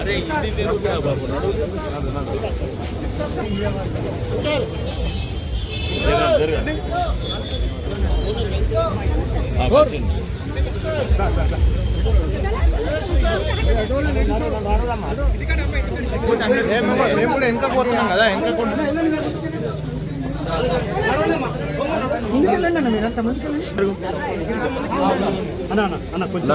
అరే ఇది బాబు నడు మేము కూడా వెనక పోతున్నాం కదా వెనక ముందుకెళ్ళండి అన్న మీరంతా ముందుకెళ్ళండి అన్న అన్న. అన్న కొంచెం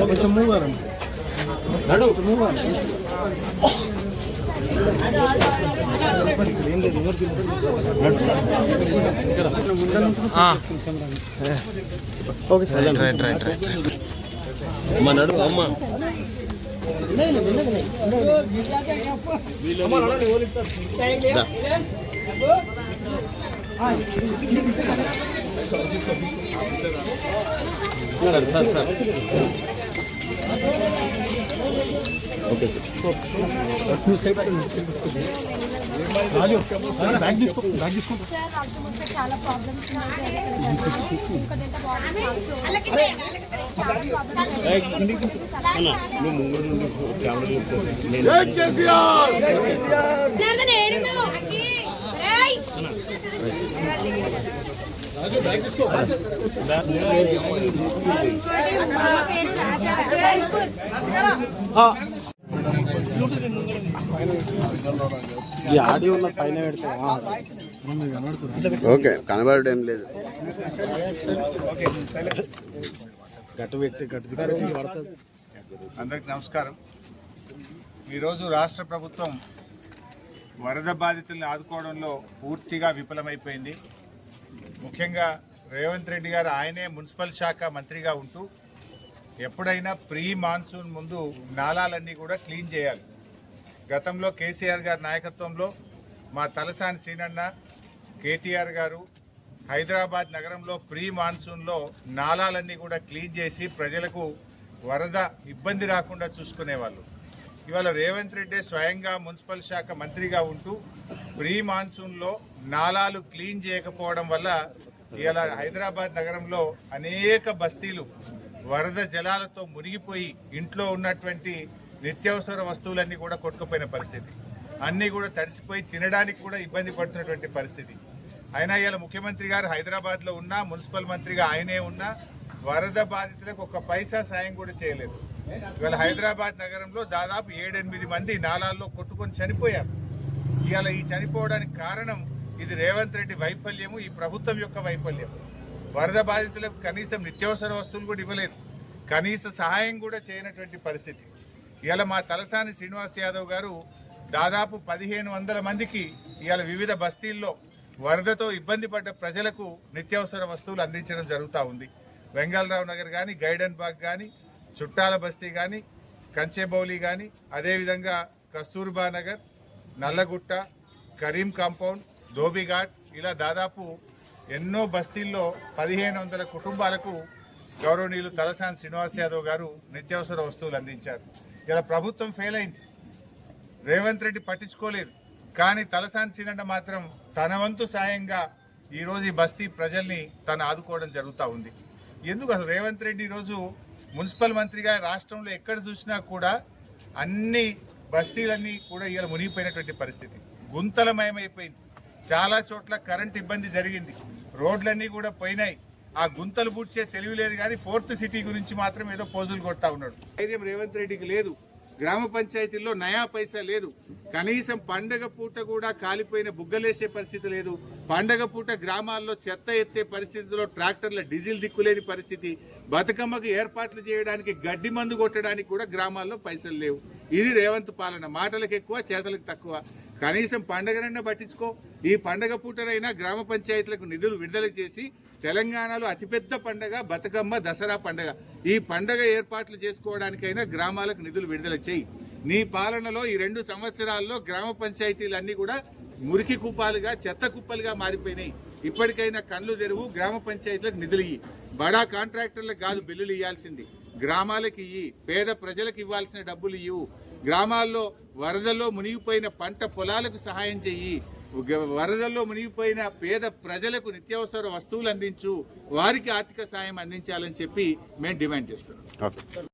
కొంచెం మూవ్ అవ్వండి నడు okay sir right right right అమ్మ నడు అమ్మ దా. నడు, sir sir okay Raju bag తీసుకో. బ్యాగ్ తీసుకో చాలా ప్రాబ్లమ్స్ ఏంటో బాడీ ఈ ఆడియో ఉన్న పైన పెడితే ఓకే కనబడడం లేదు. గట్టు పెట్టి గట్టు అందరికి నమస్కారం. ఈరోజు రాష్ట్ర ప్రభుత్వం వరద బాధితుల్ని ఆదుకోవడంలో పూర్తిగా విఫలమైపోయింది. ముఖ్యంగా రేవంత్ రెడ్డి గారు ఆయనే మున్సిపల్ శాఖ మంత్రిగా ఉంటూ ఎప్పుడైనా ప్రీ మాన్సూన్ ముందు నాలాలన్నీ కూడా క్లీన్ చేయాలి. గతంలో కేసీఆర్ గారి నాయకత్వంలో మా తలసాని సీనన్న కేటీఆర్ గారు హైదరాబాద్ నగరంలో ప్రీ మాన్సూన్లో నాలాలన్నీ కూడా క్లీన్ చేసి ప్రజలకు వరద ఇబ్బంది రాకుండా చూసుకునేవాళ్ళు. ఇవాళ రేవంత్ రెడ్డి స్వయంగా మున్సిపల్ శాఖ మంత్రిగా ఉంటూ ప్రీ మాన్సూన్లో నాలాలు క్లీన్ చేయకపోవడం వల్ల ఇవాళ హైదరాబాద్ నగరంలో అనేక బస్తీలు వరద జలాలతో మునిగిపోయి ఇంట్లో ఉన్నటువంటి నిత్యావసర వస్తువులన్నీ కూడా కొట్టుకుపోయిన పరిస్థితి. అన్నీ కూడా తడిసిపోయి తినడానికి కూడా ఇబ్బంది పడుతున్నటువంటి పరిస్థితి. అయినా ఇవాళ ముఖ్యమంత్రి గారు హైదరాబాద్లో ఉన్నా మున్సిపల్ మంత్రిగా ఆయనే ఉన్నా వరద బాధితులకు ఒక పైసా సాయం కూడా చేయలేదు. ఇవాళ హైదరాబాద్ నగరంలో దాదాపు ఏడెనిమిది మంది నాలాల్లో కొట్టుకొని చనిపోయారు. ఇవాళ ఈ చనిపోవడానికి కారణం ఇది రేవంత్ రెడ్డి వైఫల్యము ఈ ప్రభుత్వం యొక్క వైఫల్యం వరద బాధితులకు కనీసం నిత్యావసర వస్తువులు కూడా ఇవ్వలేదు. కనీస సహాయం కూడా చేయనటువంటి పరిస్థితి. ఇవాళ మా తలసాని శ్రీనివాస్ యాదవ్ గారు దాదాపు పదిహేను వందల మందికి ఇవాళ వివిధ బస్తీల్లో వరదతో ఇబ్బంది పడ్డ ప్రజలకు నిత్యావసర వస్తువులు అందించడం జరుగుతూ ఉంది. వెంగళరావు నగర్ కానీ గైడెన్ బాగ్ కానీ చుట్టాల బస్తీ కానీ కంచెబౌలి కానీ అదేవిధంగా కస్తూర్బా నగర్ నల్లగుట్ట కరీం కాంపౌండ్ ధోబిఘాట్ ఇలా దాదాపు ఎన్నో బస్తీల్లో పదిహేను వందల కుటుంబాలకు గౌరవనీయులు తలసాని శ్రీనివాస్ యాదవ్ గారు నిత్యావసర వస్తువులు అందించారు. ఇలా ప్రభుత్వం ఫెయిల్ అయింది. రేవంత్ రెడ్డి పట్టించుకోలేదు. కానీ తలసాని సీనన్న మాత్రం తన వంతు సాయంగా ఈరోజు ఈ బస్తీ ప్రజల్ని తను ఆదుకోవడం జరుగుతూ ఉంది. ఎందుకు అసలు రేవంత్ రెడ్డి ఈరోజు మున్సిపల్ మంత్రిగా రాష్ట్రంలో ఎక్కడ చూసినా కూడా అన్ని బస్తీలన్నీ కూడా ఇలా మునిగిపోయినటువంటి పరిస్థితి. గుంతలమయమైపోయింది. చాలా చోట్ల కరెంట్ ఇబ్బంది జరిగింది. రోడ్లన్నీ కూడా పోయినాయి. ఆ గుంతలు పూడ్చే తెలివి లేదు కానీ ఫోర్త్ సిటీ గురించి మాత్రం ఏదో పోజులు కొడతా ఉన్నాడు. ధైర్యం రేవంత్ రెడ్డికి లేదు. గ్రామ పంచాయతీల్లో నయా పైసా లేదు. కనీసం పండగ పూట కూడా కాలిపోయిన బుగ్గలేసే పరిస్థితి లేదు. పండగ పూట గ్రామాల్లో చెత్త ఎత్తే పరిస్థితిలో ట్రాక్టర్ల డీజిల్ దిక్కులేని పరిస్థితి. బతుకమ్మకు ఏర్పాట్లు చేయడానికి గడ్డి మందు కొట్టడానికి కూడా గ్రామాల్లో పైసలు లేవు. ఇది రేవంత్ పాలన. మాటలకు ఎక్కువ చేతలకు తక్కువ. కనీసం పండగనన్నా పట్టించుకో. ఈ పండగ పూటనైనా గ్రామ పంచాయతీలకు నిధులు విడుదల చేసి తెలంగాణలో అతిపెద్ద పండగ బతుకమ్మ దసరా పండగ. ఈ పండగ ఏర్పాట్లు చేసుకోవడానికైనా గ్రామాలకు నిధులు విడుదల చేయి. నీ పాలనలో ఈ రెండు సంవత్సరాల్లో గ్రామ పంచాయతీలన్నీ కూడా మురికి కుప్పాలుగా చెత్త కుప్పలుగా మారిపోయినాయి. ఇప్పటికైనా కళ్ళు తెరువు గ్రామ పంచాయతీలకు నిధులు ఇయ్యి. బడా కాంట్రాక్టర్లకు కాదు బిల్లులు ఇవ్వాల్సింది గ్రామాలకు ఇయ్యి. పేద ప్రజలకు ఇవ్వాల్సిన డబ్బులు ఇవ్వు గ్రామాల్లో వరదల్లో మునిగిపోయిన పంట పొలాలకు సహాయం చెయ్యి. వరదల్లో మునిగిపోయిన పేద ప్రజలకు నిత్యావసర వస్తువులు అందించు వారికి ఆర్థిక సాయం అందించాలని చెప్పి మేము డిమాండ్ చేస్తున్నాం.